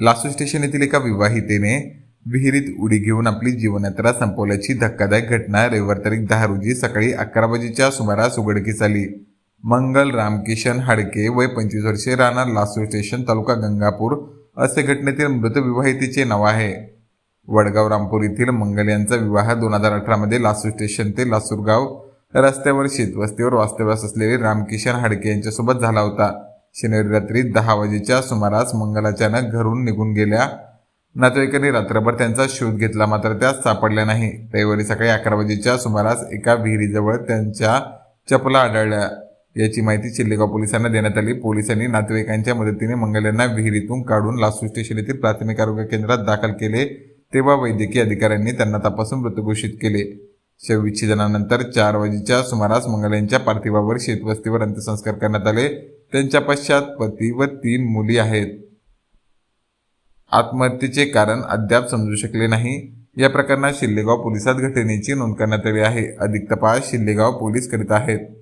लासू station येथील एका विवाहितेने विहिरीत उडी घेऊन आपली जीवनयात्रा संपवल्याची धक्कादायक घटना रविवार तारीख दहा रोजी सकाळी अकरा वाजेच्या सुमारास उघडकीस आली. मंगल रामकिशन हाडके वय पंचवीस वर्षे राहणार लासू स्टेशन तालुका गंगापूर असे घटनेतील मृत विवाहितेचे नाव आहे. वडगाव रामपूर येथील मंगल यांचा विवाह दोन हजार अठरामध्ये लासू स्टेशन ते लासूरगाव रस्त्यावर शेतवस्तीवर वास्तव्यास असलेले रामकिशन हाडके यांच्यासोबत झाला होता. शनिवारी रात्री दहा वाजेच्या सुमारास मंगल अचानक घरून निघून गेल्या. नातेवाईकांनी रात्रभर त्यांचा शोध घेतला मात्र त्या सापडल्या नाही. रविवारी सकाळी अकरा वाजेच्या सुमारास एका विहिरीजवळ त्यांच्या चपला आढळल्या. याची माहिती चिल्लेगाव पोलिसांना देण्यात आली. पोलिसांनी नातेवाईकांच्या मदतीने मंगल यांना विहिरीतून काढून लासू स्टेशन येथील प्राथमिक आरोग्य केंद्रात दाखल केले. तेव्हा वैद्यकीय अधिकाऱ्यांनी त्यांना तपासून मृत घोषित केले. शवविच्छेदनानंतर चार वाजेच्या सुमारास मंगल यांच्या पार्थिवावर शेतवस्तीवर अंत्यसंस्कार करण्यात आले. त्यांच्या पश्चात पती व तीन मुली आहेत. आत्महत्येचे कारण अद्याप समजू शकले नाही. या प्रकरणात शिल्लेगाव पोलिसात घटनेची नोंद करण्यात आली आहे. अधिक तपास शिल्लेगाव पोलीस करीत आहेत.